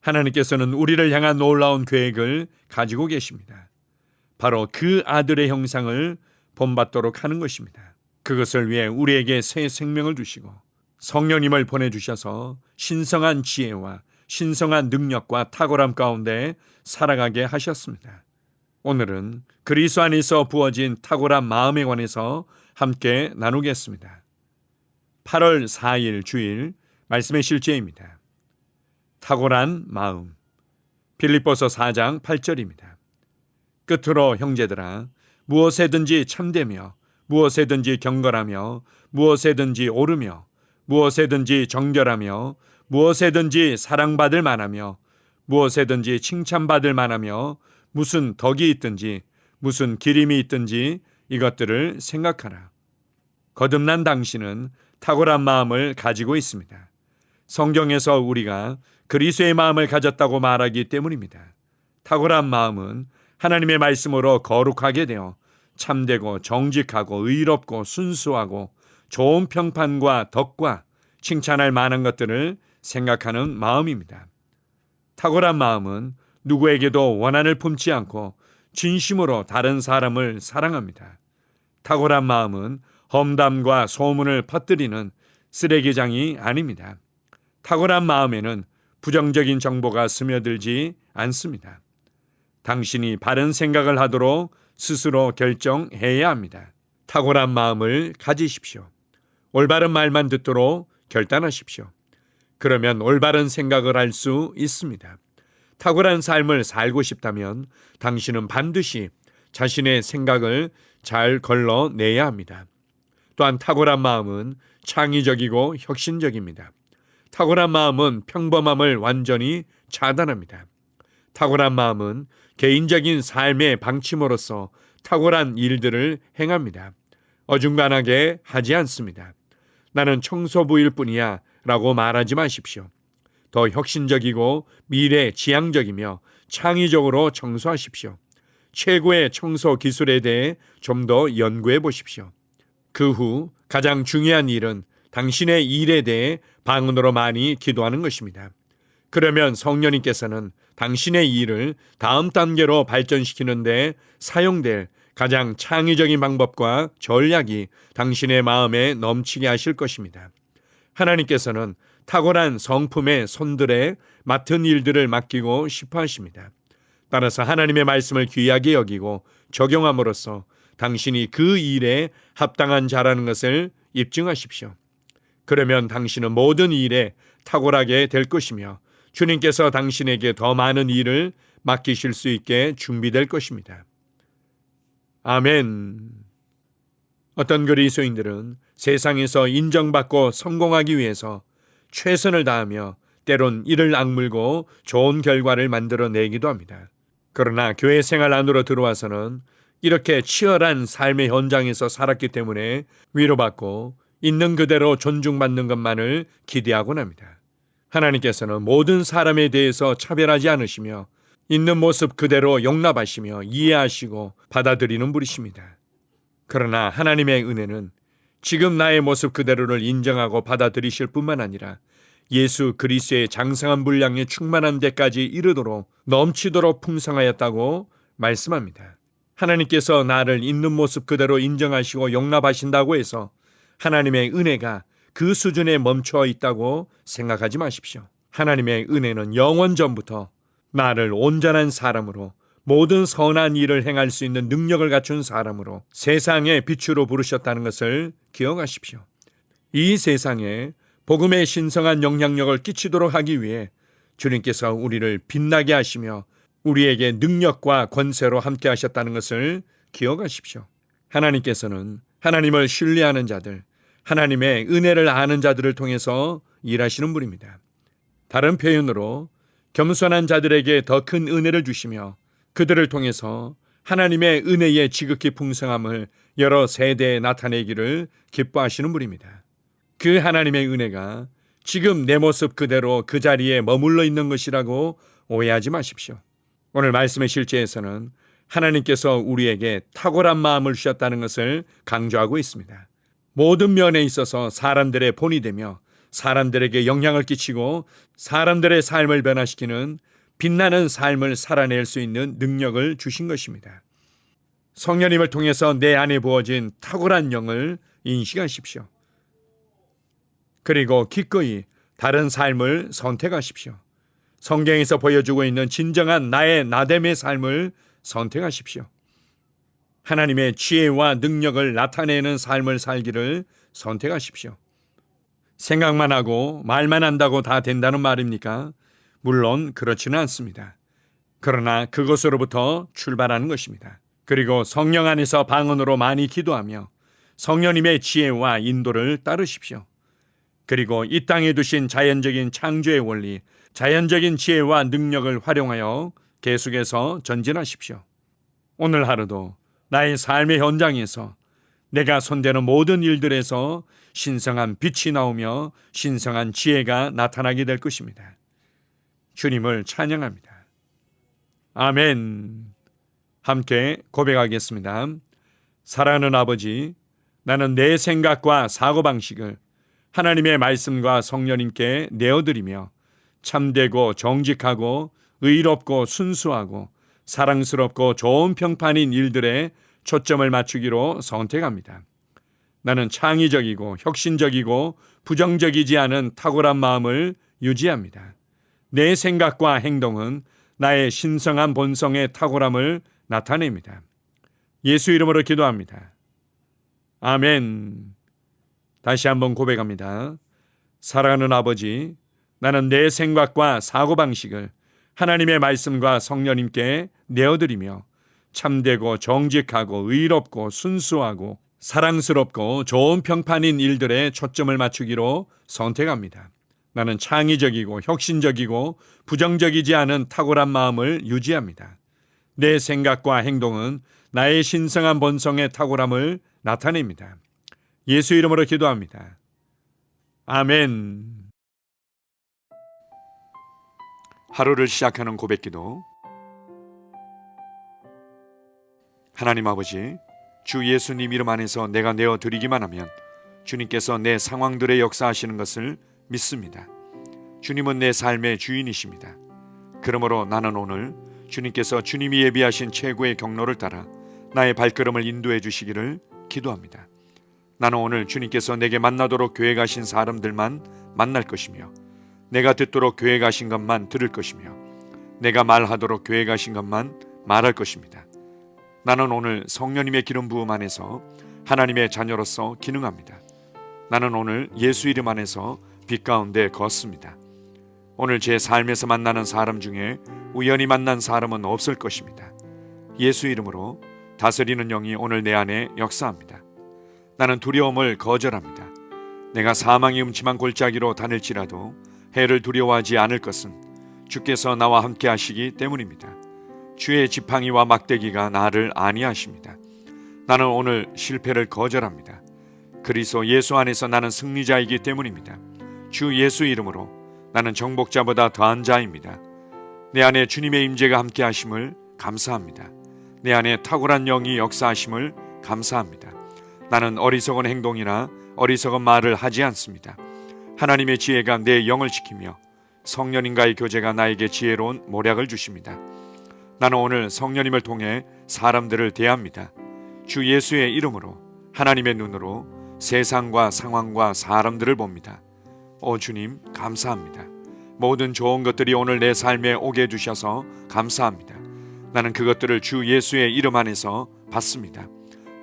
하나님께서는 우리를 향한 놀라운 계획을 가지고 계십니다. 바로 그 아들의 형상을 본받도록 하는 것입니다. 그것을 위해 우리에게 새 생명을 주시고 성령님을 보내주셔서 신성한 지혜와 신성한 능력과 탁월함 가운데 살아가게 하셨습니다. 오늘은 그리스도 안에서 부어진 탁월한 마음에 관해서 함께 나누겠습니다. 8월 4일 주일 말씀의 실제입니다. 탁월한 마음. 빌립보서 4장 8절입니다. 끝으로 형제들아 무엇에든지 참되며 무엇에든지 경건하며 무엇에든지 오르며 무엇에든지 정결하며 무엇에든지 사랑받을 만하며 무엇에든지 칭찬받을 만하며 무슨 덕이 있든지 무슨 기림이 있든지 이것들을 생각하라. 거듭난 당신은 탁월한 마음을 가지고 있습니다. 성경에서 우리가 그리스의 마음을 가졌다고 말하기 때문입니다. 탁월한 마음은 하나님의 말씀으로 거룩하게 되어 참되고 정직하고 의롭고 순수하고 좋은 평판과 덕과 칭찬할 만한 것들을 생각하는 마음입니다. 탁월한 마음은 누구에게도 원한을 품지 않고 진심으로 다른 사람을 사랑합니다. 탁월한 마음은 험담과 소문을 퍼뜨리는 쓰레기장이 아닙니다. 탁월한 마음에는 부정적인 정보가 스며들지 않습니다. 당신이 바른 생각을 하도록 스스로 결정해야 합니다. 탁월한 마음을 가지십시오. 올바른 말만 듣도록 결단하십시오. 그러면 올바른 생각을 할 수 있습니다. 탁월한 삶을 살고 싶다면 당신은 반드시 자신의 생각을 잘 걸러내야 합니다. 또한 탁월한 마음은 창의적이고 혁신적입니다. 탁월한 마음은 평범함을 완전히 차단합니다. 탁월한 마음은 개인적인 삶의 방침으로서 탁월한 일들을 행합니다. 어중간하게 하지 않습니다. 나는 청소부일 뿐이야 라고 말하지 마십시오. 더 혁신적이고 미래 지향적이며 창의적으로 청소하십시오. 최고의 청소 기술에 대해 좀 더 연구해 보십시오. 그 후 가장 중요한 일은 당신의 일에 대해 방언으로 많이 기도하는 것입니다. 그러면 성령님께서는 당신의 일을 다음 단계로 발전시키는데 사용될 가장 창의적인 방법과 전략이 당신의 마음에 넘치게 하실 것입니다. 하나님께서는 탁월한 성품의 손들에 맡은 일들을 맡기고 싶어 하십니다. 따라서 하나님의 말씀을 귀하게 여기고 적용함으로써 당신이 그 일에 합당한 자라는 것을 입증하십시오. 그러면 당신은 모든 일에 탁월하게 될 것이며 주님께서 당신에게 더 많은 일을 맡기실 수 있게 준비될 것입니다. 아멘. 어떤 그리스도인들은 세상에서 인정받고 성공하기 위해서 최선을 다하며 때론 이를 악물고 좋은 결과를 만들어 내기도 합니다. 그러나 교회 생활 안으로 들어와서는 이렇게 치열한 삶의 현장에서 살았기 때문에 위로받고 있는 그대로 존중받는 것만을 기대하곤 합니다. 하나님께서는 모든 사람에 대해서 차별하지 않으시며 있는 모습 그대로 용납하시며 이해하시고 받아들이는 분이십니다. 그러나 하나님의 은혜는 지금 나의 모습 그대로를 인정하고 받아들이실 뿐만 아니라 예수 그리스도의 장성한 분량에 충만한 데까지 이르도록 넘치도록 풍성하였다고 말씀합니다. 하나님께서 나를 있는 모습 그대로 인정하시고 용납하신다고 해서 하나님의 은혜가 그 수준에 멈춰 있다고 생각하지 마십시오. 하나님의 은혜는 영원 전부터 나를 온전한 사람으로 모든 선한 일을 행할 수 있는 능력을 갖춘 사람으로 세상의 빛으로 부르셨다는 것을 기억하십시오. 이 세상에 복음의 신성한 영향력을 끼치도록 하기 위해 주님께서 우리를 빛나게 하시며 우리에게 능력과 권세로 함께 하셨다는 것을 기억하십시오. 하나님께서는 하나님을 신뢰하는 자들, 하나님의 은혜를 아는 자들을 통해서 일하시는 분입니다. 다른 표현으로 겸손한 자들에게 더 큰 은혜를 주시며 그들을 통해서 하나님의 은혜의 지극히 풍성함을 여러 세대에 나타내기를 기뻐하시는 분입니다. 그 하나님의 은혜가 지금 내 모습 그대로 그 자리에 머물러 있는 것이라고 오해하지 마십시오. 오늘 말씀의 실제에서는 하나님께서 우리에게 탁월한 마음을 주셨다는 것을 강조하고 있습니다. 모든 면에 있어서 사람들의 본이 되며 사람들에게 영향을 끼치고 사람들의 삶을 변화시키는 빛나는 삶을 살아낼 수 있는 능력을 주신 것입니다. 성령님을 통해서 내 안에 부어진 탁월한 영을 인식하십시오. 그리고 기꺼이 다른 삶을 선택하십시오. 성경에서 보여주고 있는 진정한 나의 나됨의 삶을 선택하십시오. 하나님의 지혜와 능력을 나타내는 삶을 살기를 선택하십시오. 생각만 하고 말만 한다고 다 된다는 말입니까? 물론 그렇지는 않습니다. 그러나 그것으로부터 출발하는 것입니다. 그리고 성령 안에서 방언으로 많이 기도하며 성령님의 지혜와 인도를 따르십시오. 그리고 이 땅에 두신 자연적인 창조의 원리, 자연적인 지혜와 능력을 활용하여 계속해서 전진하십시오. 오늘 하루도 나의 삶의 현장에서 내가 손대는 모든 일들에서 신성한 빛이 나오며 신성한 지혜가 나타나게 될 것입니다. 주님을 찬양합니다. 아멘. 함께 고백하겠습니다. 사랑하는 아버지, 나는 내 생각과 사고방식을 하나님의 말씀과 성령님께 내어드리며 참되고 정직하고 의롭고 순수하고 사랑스럽고 좋은 평판인 일들에 초점을 맞추기로 선택합니다. 나는 창의적이고 혁신적이고 부정적이지 않은 탁월한 마음을 유지합니다. 내 생각과 행동은 나의 신성한 본성의 탁월함을 나타냅니다. 예수 이름으로 기도합니다. 아멘. 다시 한번 고백합니다. 사랑하는 아버지, 나는 내 생각과 사고방식을 하나님의 말씀과 성령님께 내어드리며 참되고 정직하고 의롭고 순수하고 사랑스럽고 좋은 평판인 일들에 초점을 맞추기로 선택합니다. 나는 창의적이고 혁신적이고 부정적이지 않은 탁월한 마음을 유지합니다. 내 생각과 행동은 나의 신성한 본성의 탁월함을 나타냅니다. 예수 이름으로 기도합니다. 아멘. 하루를 시작하는 고백기도 하나님 아버지, 주 예수님 이름 안에서 내가 내어 드리기만 하면 주님께서 내 상황들의 역사하시는 것을 믿습니다. 주님은 내 삶의 주인이십니다. 그러므로 나는 오늘 주님께서 주님이 예비하신 최고의 경로를 따라 나의 발걸음을 인도해 주시기를 기도합니다. 나는 오늘 주님께서 내게 만나도록 계획하신 사람들만 만날 것이며 내가 듣도록 계획하신 것만 들을 것이며 내가 말하도록 계획하신 것만 말할 것입니다. 나는 오늘 성령님의 기름 부음 안에서 하나님의 자녀로서 기능합니다. 나는 오늘 예수 이름 안에서 빛 가운데 걷습니다. 오늘 제 삶에서 만나는 사람 중에 우연히 만난 사람은 없을 것입니다. 예수 이름으로 다스리는 영이 오늘 내 안에 역사합니다. 나는 두려움을 거절합니다. 내가 사망이 음침한 골짜기로 다닐지라도 해를 두려워하지 않을 것은 주께서 나와 함께 하시기 때문입니다. 주의 지팡이와 막대기가 나를 안위하십니다. 나는 오늘 실패를 거절합니다. 그리스도 예수 안에서 나는 승리자이기 때문입니다. 주 예수 이름으로 나는 정복자보다 더한 자입니다. 내 안에 주님의 임재가 함께 하심을 감사합니다. 내 안에 탁월한 영이 역사하심을 감사합니다. 나는 어리석은 행동이나 어리석은 말을 하지 않습니다. 하나님의 지혜가 내 영을 지키며 성령님과의 교제가 나에게 지혜로운 모략을 주십니다. 나는 오늘 성령님을 통해 사람들을 대합니다. 주 예수의 이름으로 하나님의 눈으로 세상과 상황과 사람들을 봅니다. 오 주님 감사합니다. 모든 좋은 것들이 오늘 내 삶에 오게 해주셔서 감사합니다. 나는 그것들을 주 예수의 이름 안에서 받습니다.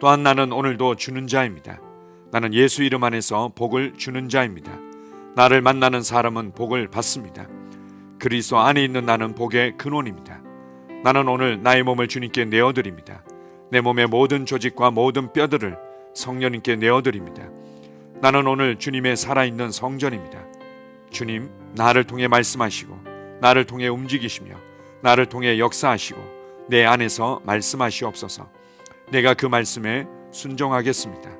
또한 나는 오늘도 주는 자입니다. 나는 예수 이름 안에서 복을 주는 자입니다. 나를 만나는 사람은 복을 받습니다. 그리스도 안에 있는 나는 복의 근원입니다. 나는 오늘 나의 몸을 주님께 내어 드립니다. 내 몸의 모든 조직과 모든 뼈들을 성령님께 내어 드립니다. 나는 오늘 주님의 살아있는 성전입니다. 주님, 나를 통해 말씀하시고, 나를 통해 움직이시며, 나를 통해 역사하시고, 내 안에서 말씀하시옵소서. 내가 그 말씀에 순종하겠습니다.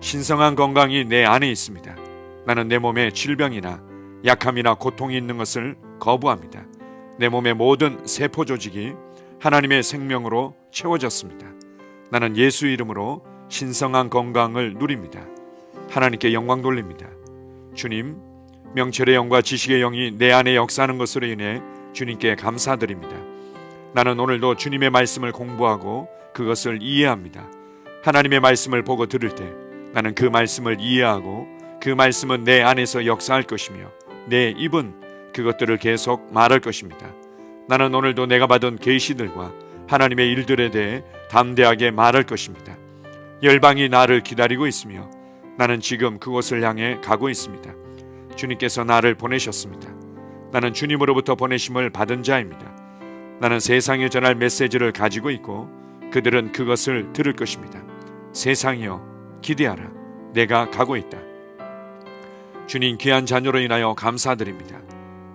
신성한 건강이 내 안에 있습니다. 나는 내 몸에 질병이나 약함이나 고통이 있는 것을 거부합니다. 내 몸의 모든 세포 조직이 하나님의 생명으로 채워졌습니다. 나는 예수 이름으로 신성한 건강을 누립니다. 하나님께 영광 돌립니다. 주님, 명철의 영과 지식의 영이 내 안에 역사하는 것으로 인해 주님께 감사드립니다. 나는 오늘도 주님의 말씀을 공부하고 그것을 이해합니다. 하나님의 말씀을 보고 들을 때 나는 그 말씀을 이해하고 그 말씀은 내 안에서 역사할 것이며 내 입은 그것들을 계속 말할 것입니다. 나는 오늘도 내가 받은 계시들과 하나님의 일들에 대해 담대하게 말할 것입니다. 열방이 나를 기다리고 있으며 나는 지금 그곳을 향해 가고 있습니다. 주님께서 나를 보내셨습니다. 나는 주님으로부터 보내심을 받은 자입니다. 나는 세상에 전할 메시지를 가지고 있고 그들은 그것을 들을 것입니다. 세상이여 기대하라. 내가 가고 있다. 주님 귀한 자녀로 인하여 감사드립니다.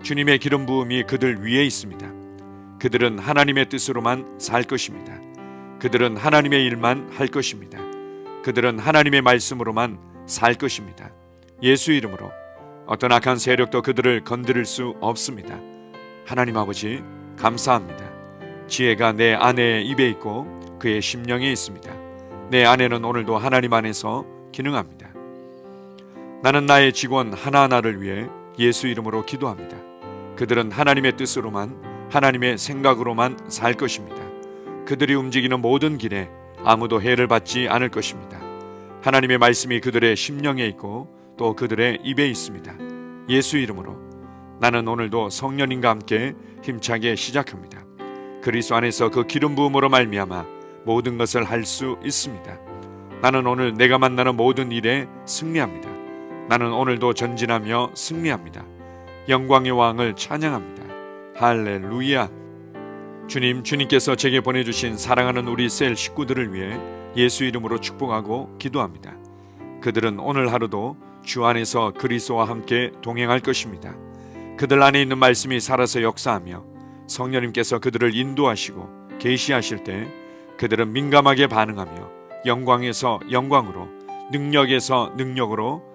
주님의 기름 부음이 그들 위에 있습니다. 그들은 하나님의 뜻으로만 살 것입니다. 그들은 하나님의 일만 할 것입니다. 그들은 하나님의 말씀으로만 살 것입니다. 예수 이름으로 어떤 악한 세력도 그들을 건드릴 수 없습니다. 하나님 아버지 감사합니다. 지혜가 내 아내의 입에 있고 그의 심령에 있습니다. 내 아내는 오늘도 하나님 안에서 기능합니다. 나는 나의 직원 하나하나를 위해 예수 이름으로 기도합니다. 그들은 하나님의 뜻으로만 하나님의 생각으로만 살 것입니다. 그들이 움직이는 모든 길에 아무도 해를 받지 않을 것입니다. 하나님의 말씀이 그들의 심령에 있고 또 그들의 입에 있습니다. 예수 이름으로 나는 오늘도 성령님과 함께 힘차게 시작합니다. 그리스도 안에서 그 기름 부음으로 말미암아 모든 것을 할 수 있습니다. 나는 오늘 내가 만나는 모든 일에 승리합니다. 나는 오늘도 전진하며 승리합니다. 영광의 왕을 찬양합니다. 할렐루야. 주님, 주님께서 제게 보내주신 사랑하는 우리 셀 식구들을 위해 예수 이름으로 축복하고 기도합니다. 그들은 오늘 하루도 주 안에서 그리스도와 함께 동행할 것입니다. 그들 안에 있는 말씀이 살아서 역사하며 성령님께서 그들을 인도하시고 계시하실 때 그들은 민감하게 반응하며 영광에서 영광으로 능력에서 능력으로